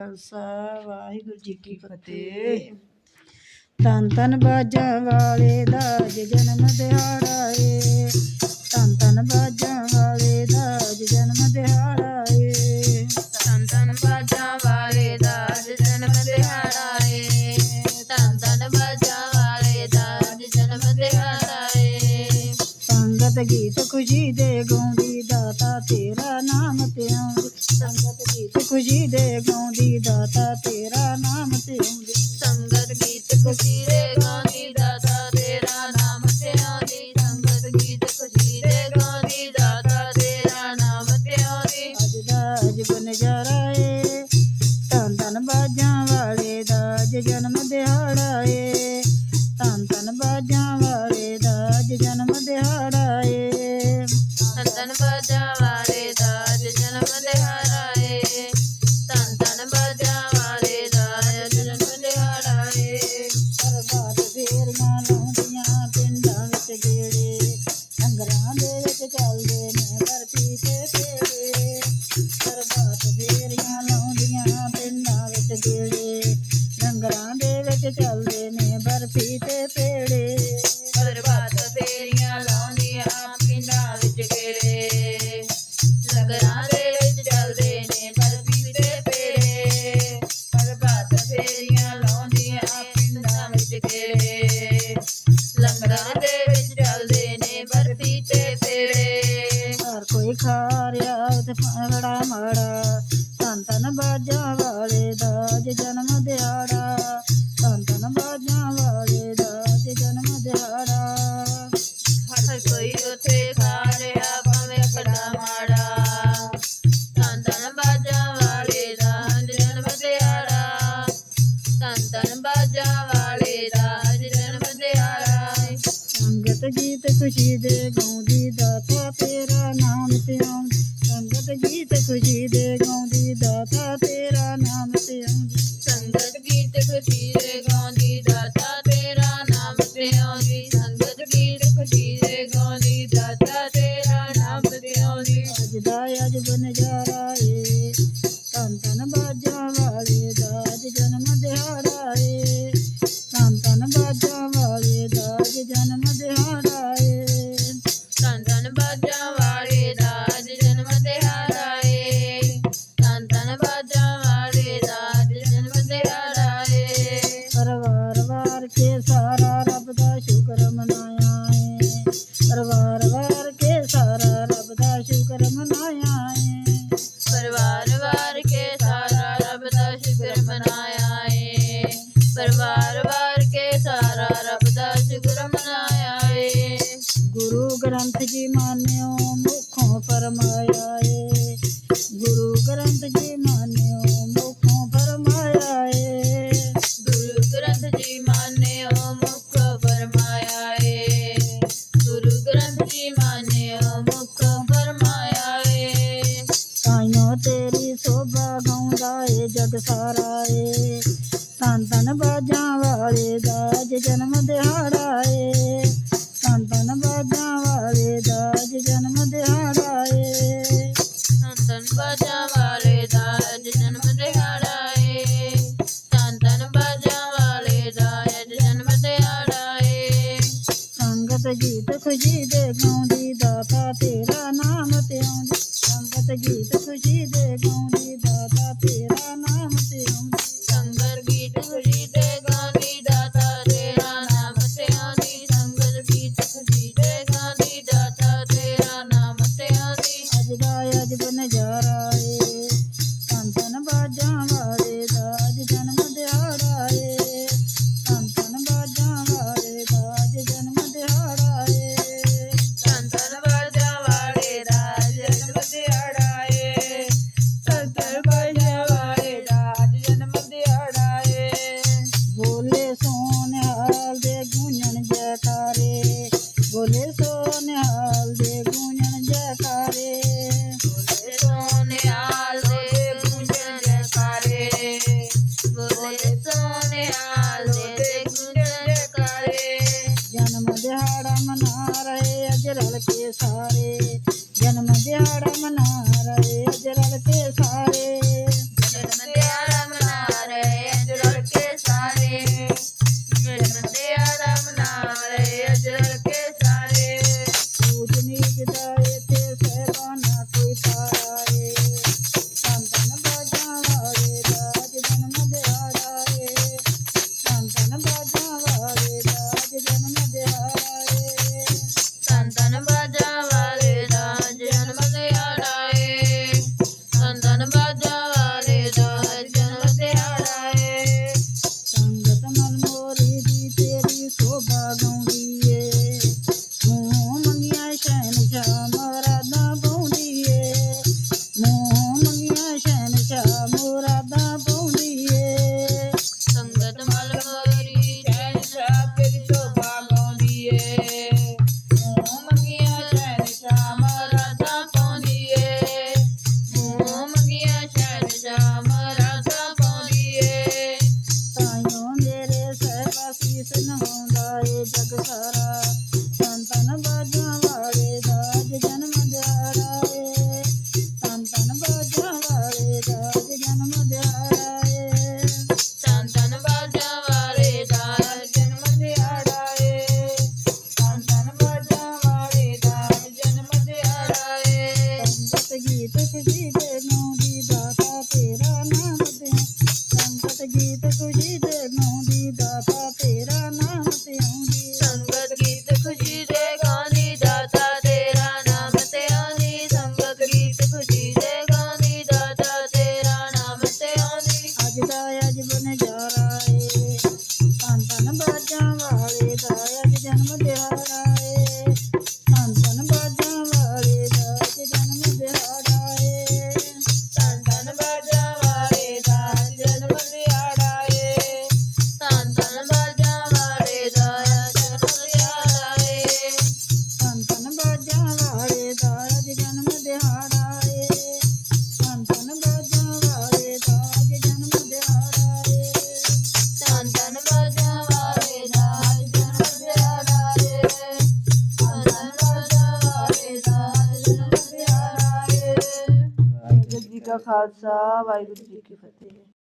ਖਾਲਸਾ ਵਾਹਿਗੁਰੂ ਜੀ ਕੀ ਫਤਿਹ। ਤਨ ਤਨ ਬਾਜਾਂ ਵਾਲੇ ਦਾ ਜਨਮ ਦਿਹਾੜਾ ਏ। ਤਨ ਤਨ ਬਾਜਾਂ ਤੇਰਾ ਨਾਮ ਤੇ ਸੰਗਤ ਗੀਤ ਖੁਸ਼ੀਰੇ ਗਾਉਂਦੀ ਦਾਤਾ ਤੇਰਾ ਨਾਮ ਤੇ ਸੰਗਤ ਗੀਤ ਖੁਸ਼ੀਰੇ ਗਾਉਂਦੀ ਦਾਤਾ ਤੇਰਾ ਨਾਮ ਤੇ ਆਉਂਦੀ। ਜਾਰਾ ਪੇੜੇ ਲਗਰਾਂ ਦੇ ਵਿੱਚ ਚੱਲਦੇ ਨੇ ਬਰਫੀ ਦੇ ਪੇੜੇ ਪ੍ਰਭਾਤ ਫੇਰੀਆਂ ਲਾਉਂਦੀਆਂ ਪਿੰਡਾਂ ਵਿੱਚ ਗੇੜੇ ਲੰਗਰਾਂ ਦੇ ਵਿੱਚ ਚੱਲਦੇ ਨੇ ਬਰਫੀ ਤੇ ਪੇੜੇ ਹਰ ਕੋਈ ਖਾ ਰਿਹਾ ਤੇ ਫੜਾ ਮਾੜਾ ਧੰਨ ਧੰਨ ਬਾਜਾ ਵਾਲੇ ਦਾ ਜੇ ਜਨਮ ਦਿਹਾੜਾ। ਧੰਨ ਧੰਨ ਬਾਜਾ ਵਾਲੇ ਦਾ ਜੇ ਜਨਮ ਦਿਹਾੜਾ। ਹਰ ਕੋਈ ਉਥੇ da da da da Granth ji ਮਾਨਿਓ ਮੁਖੋਂ ਫਰਮਾਇਆ ਏ ਗੁਰੂ ਗ੍ਰੰਥ ਜੀ ਮਾਨਿਓ ਮੁਖੋਂ ਫਰਮਾਇਆ ਏ ਗੁਰੂ ਗ੍ਰੰਥ ਜੀ ਮਾਨਿਓ ਮੁਖ ਫਰਮਾਇਆ ਏ ਗੁਰੂ ਗ੍ਰੰਥ ਜੀ ਮਾਨਿਓ ਮੁਖ ਫਰਮਾਇਆ ਏ ਤਾਈਓ ਤੇਰੀ ਸੋਭਾ ਗਾਉਂਦਾ ਏ, ਜਗ ਸਾਰਾ ਏ। ਤਨ ਤਨ ਬਾਜਾਂ ਵਾਲੇ ਦਾਜ ਜਨਮ ਧੰਨ ਖਾਲਸਾ ਵਾਹਿਗੁਰੂ ਜੀ